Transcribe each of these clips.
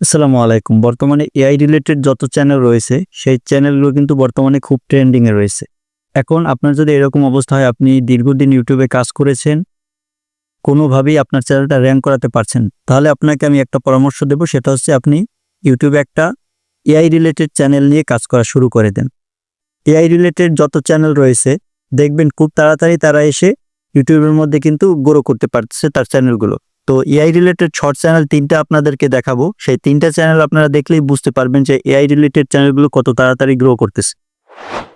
আসসালামু আলাইকুম। বর্তমানে এআই রিলেটেড যত চ্যানেল রয়েছে, সেই চ্যানেলগুলো কিন্তু বর্তমানে খুব ট্রেন্ডিংয়ে রয়েছে। এখন আপনার যদি এরকম অবস্থা হয়, আপনি দীর্ঘদিন ইউটিউবে কাজ করেছেন, কোনোভাবেই আপনার চ্যানেলটা র্যাঙ্ক করাতে পারছেন তাহলে আপনাকে আমি একটা পরামর্শ দেবো, সেটা হচ্ছে আপনি ইউটিউবে একটা এআই রিলেটেড চ্যানেল নিয়ে কাজ করা শুরু করে দেন। এআই রিলেটেড যত চ্যানেল রয়েছে, দেখবেন খুব তাড়াতাড়ি তারা এসে ইউটিউবের মধ্যে কিন্তু গ্রো করতে পারছে তার চ্যানেলগুলো তো এআই রিলেটেড শর্ট চ্যানেল তিনটা আপনাদেরকে দেখাবো। সেই তিনটা চ্যানেল আপনারা দেখলেই বুঝতে পারবেন যে এআই রিলেটেড চ্যানেলগুলো কত তাড়াতাড়ি গ্রো করতেছে।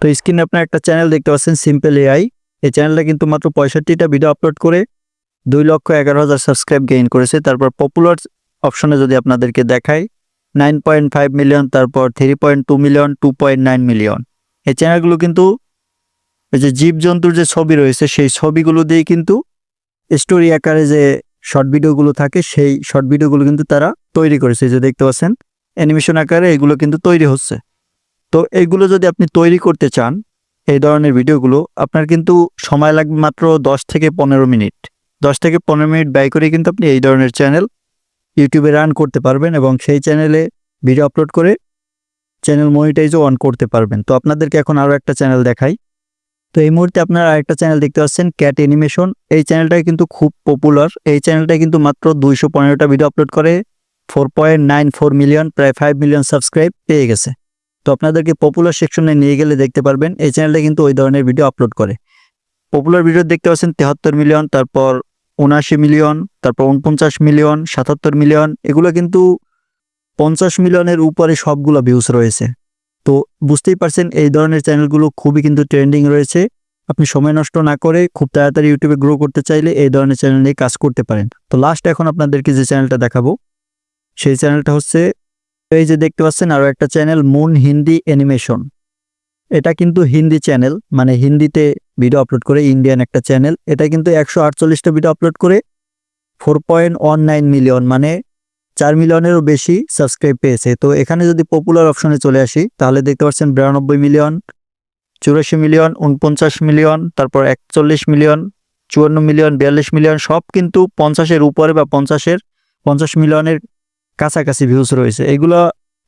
তো স্ক্রিনে আপনার একটা চ্যানেল দেখতে পাচ্ছেন সিম্পল এআই এই চ্যানেলটা কিন্তু মাত্র পঁয়ষট্টিটা ভিডিও আপলোড করে দুই লক্ষ এগারো হাজার সাবস্ক্রাইব গেইন করেছে। তারপর পপুলার অপশনে যদি আপনাদেরকে দেখাই নাইন পয়েন্ট ফাইভ মিলিয়ন তারপর three point two million two point nine million এই চ্যানেলগুলো কিন্তু এই যে জীবজন্তুর যে ছবি রয়েছে, সেই ছবিগুলো দিয়ে কিন্তু স্টোরি আকারে যে শর্ট ভিডিওগুলো থাকে, সেই শর্ট ভিডিওগুলো কিন্তু তারা তৈরি করেছে। যে দেখতে পাচ্ছেন অ্যানিমেশন আকারে এগুলো কিন্তু তৈরি হচ্ছে। তো এইগুলো যদি আপনি তৈরি করতে চান, এই ধরনের ভিডিওগুলো আপনার কিন্তু সময় লাগবে মাত্র দশ থেকে পনেরো মিনিট। দশ থেকে পনেরো মিনিট ব্যয় করে কিন্তু আপনি এই ধরনের চ্যানেল ইউটিউবে রান করতে পারবেন এবং সেই চ্যানেলে ভিডিও আপলোড করে চ্যানেল মনিটাইজও অন করতে পারবেন। তো আপনাদেরকে এখন আরও একটা চ্যানেল দেখাই। তো এই মুহূর্তে আপনারা আরেকটা চ্যানেল দেখতে পাচ্ছেন ক্যাট অ্যানিমেশন এই চ্যানেলটা কিন্তু খুব পপুলার এই চ্যানেলটা কিন্তু মাত্র দুইশো পনেরোটা ভিডিও আপলোড করে four point nine four million প্রায় ফাইভ মিলিয়ন সাবস্ক্রাইব পেয়ে গেছে। তো আপনাদেরকে পপুলার সেকশনে নিয়ে গেলে দেখতে পারবেন, এই চ্যানেলটা কিন্তু ওই ধরনের ভিডিও আপলোড করে। পপুলার ভিডিও দেখতে পাচ্ছেন তেহাত্তর মিলিয়ন তারপর উনআশি মিলিয়ন তারপর উনপঞ্চাশ মিলিয়ন সাতাত্তর মিলিয়ন এগুলো কিন্তু পঞ্চাশ মিলিয়নের উপরে সবগুলো ভিউজ রয়েছে। তো বুঝতেই পারছেন, এই ধরনের চ্যানেলগুলো খুবই কিন্তু ট্রেন্ডিং রয়েছে। আপনি সময় নষ্ট না করে খুব তাড়াতাড়ি ইউটিউবে গ্রো করতে চাইলে এই ধরনের চ্যানেল নিয়ে কাজ করতে পারেন। তো লাস্ট এখন আপনাদেরকে যে চ্যানেলটা দেখাবো, সেই চ্যানেলটা হচ্ছে, এই যে দেখতে পাচ্ছেন আরও একটা চ্যানেল, মুন হিন্দি অ্যানিমেশন। এটা কিন্তু হিন্দি চ্যানেল মানে হিন্দিতে ভিডিও আপলোড করে ইন্ডিয়ান একটা চ্যানেল। এটা কিন্তু একশো আটচল্লিশটা ভিডিও আপলোড করে four point one nine million মানে চার মিলিয়নেরও বেশি সাবস্ক্রাইব পেয়েছে। তো এখানে যদি পপুলার অপশনে চলে আসি, তাহলে দেখতে পাচ্ছেন বিরানব্বই মিলিয়ন, চুরাশি মিলিয়ন উনপঞ্চাশ মিলিয়ন, তারপর একচল্লিশ মিলিয়ন, চুয়ান্ন মিলিয়ন, বিয়াল্লিশ মিলিয়ন, সব কিন্তু পঞ্চাশের উপরে বা পঞ্চাশের, পঞ্চাশ মিলিয়নের কাছাকাছি ভিউজ রয়েছে। এগুলো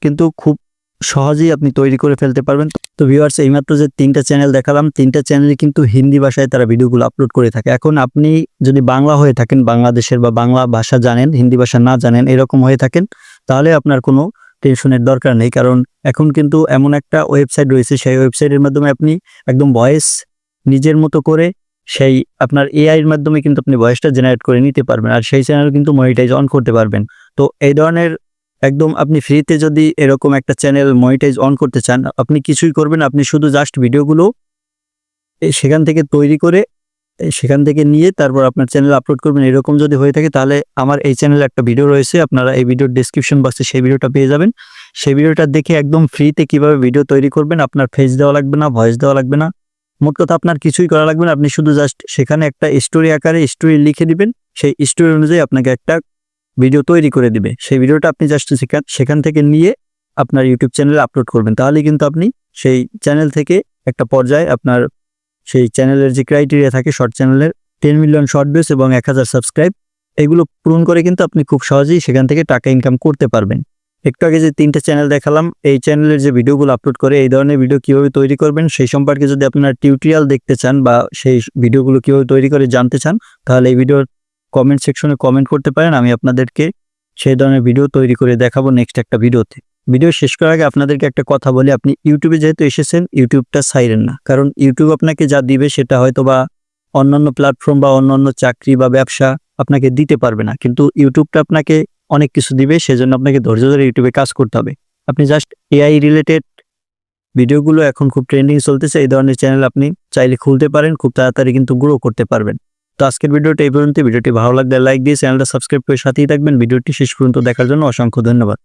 কিন্তু খুব সহজেই আপনি তৈরি করে ফেলতে পারবেন। তো ভিউয়ার্স এইমাত্র যে তিনটা চ্যানেল দেখালাম, তিনটা চ্যানেলে কিন্তু হিন্দি ভাষায় তারা ভিডিওগুলো আপলোড করে থাকে। এখন আপনি যদি বাংলা হয়ে থাকেন, বাংলাদেশের বা বাংলা ভাষা জানেন, হিন্দি ভাষা না জানেন, এরকম হয়ে থাকেন, তাহলে আপনার কোনো টেনশনের দরকার নেই। কারণ এখন কিন্তু এমন একটা ওয়েবসাইট রয়েছে, সেই ওয়েবসাইটের মাধ্যমে আপনি একদম ভয়েস নিজের মতো করে সেই আপনার এআই এর মাধ্যমে কিন্তু আপনি ভয়েসটা জেনারেট করে নিতে পারবেন। আর সেই চ্যানেল কিন্তু মনিটাইজ অন করতে পারবেন। তো এই ধরনের একদম আপনি ফ্রিতে যদি এরকম একটা চ্যানেল মনিটাইজ অন করতে চান, আপনি কিছুই করবেন আপনি শুধু জাস্ট ভিডিওগুলো সেখান থেকে তৈরি করে সেখান থেকে নিয়ে তারপর আপনার চ্যানেল আপলোড করবেন। এরকম যদি হয়ে থাকে তাহলে আমার এই চ্যানেলে একটা ভিডিও রয়েছে, আপনারা এই ভিডিওর ডিসক্রিপশন বক্সে সেই ভিডিওটা পেয়ে যাবেন। সেই ভিডিওটা দেখে একদম ফ্রিতে কীভাবে ভিডিও তৈরি করবেন, আপনার ফেস দেওয়া লাগবে না ভয়েস দেওয়া লাগবে না। মোট কথা আপনার কিছুই করা লাগবে না, আপনি শুধু জাস্ট সেখানে একটা স্টোরি আকারে স্টোরি লিখে দিবেন, সেই স্টোরি অনুযায়ী আপনাকে একটা ভিডিও তৈরি করে দিবে। সেই ভিডিওটা আপনি জাস্ট সেখান সেখান থেকে নিয়ে আপনার ইউটিউব চ্যানেলে আপলোড করবেন। তাহলে কিন্তু আপনি সেই চ্যানেল থেকে একটা পর্যায়ে আপনার সেই চ্যানেলের যে ক্রাইটেরিয়া থাকে শর্ট চ্যানেলের টেন মিলিয়ন শর্ট ভিউস এবং এক হাজার সাবস্ক্রাইব এগুলো পূরণ করে কিন্তু আপনি খুব সহজেই সেখান থেকে টাকা ইনকাম করতে পারবেন। একটু আগে যে তিনটে চ্যানেল দেখালাম, এই চ্যানেলের যে ভিডিওগুলো আপলোড করে, এই ধরনের ভিডিও কীভাবে তৈরি করবেন, সেই সম্পর্কে যদি আপনার টিউটোরিয়াল দেখতে চান বা সেই ভিডিওগুলো কীভাবে তৈরি করে জানতে চান, তাহলে এই ভিডিওর কমেন্ট সেকশনে কমেন্ট করতে পারেন, আমি আপনাদেরকে সেই ধরনের ভিডিও তৈরি করে দেখাবো নেক্সট একটা ভিডিওতে ভিডিও শেষ করার আগে আপনাদেরকে একটা কথা বলি, আপনি ইউটিউবে যেহেতু এসেছেন ইউটিউবটা সাইরেন না। কারণ ইউটিউব আপনাকে যা দিবে সেটা হয়তো বা অন্যান্য প্ল্যাটফর্ম বা অন্যান্য চাকরি বা ব্যবসা আপনাকে দিতে পারবে না। কিন্তু ইউটিউবটা আপনাকে অনেক কিছু দিবে, সেজন্য আপনাকে ধৈর্য ধরে ইউটিউবে কাজ করতে হবে। আপনি জাস্ট এআই রিলেটেড ভিডিওগুলো এখন খুব ট্রেন্ডিং চলতেছে, এই ধরনের চ্যানেল আপনি চাইলে খুলতে পারেন, খুব তাড়াতাড়ি কিন্তু গ্রো করতে পারবেন। তো আজকের ভিডিওটি এই পর্যন্ত ভিডিওটি ভালো লাগলে লাইক দিয়ে চ্যানেলটা সাবস্ক্রাইব করে সাথেই থাকবেন। ভিডিওটি শেষ পর্যন্ত দেখার জন্য অসংখ্য ধন্যবাদ।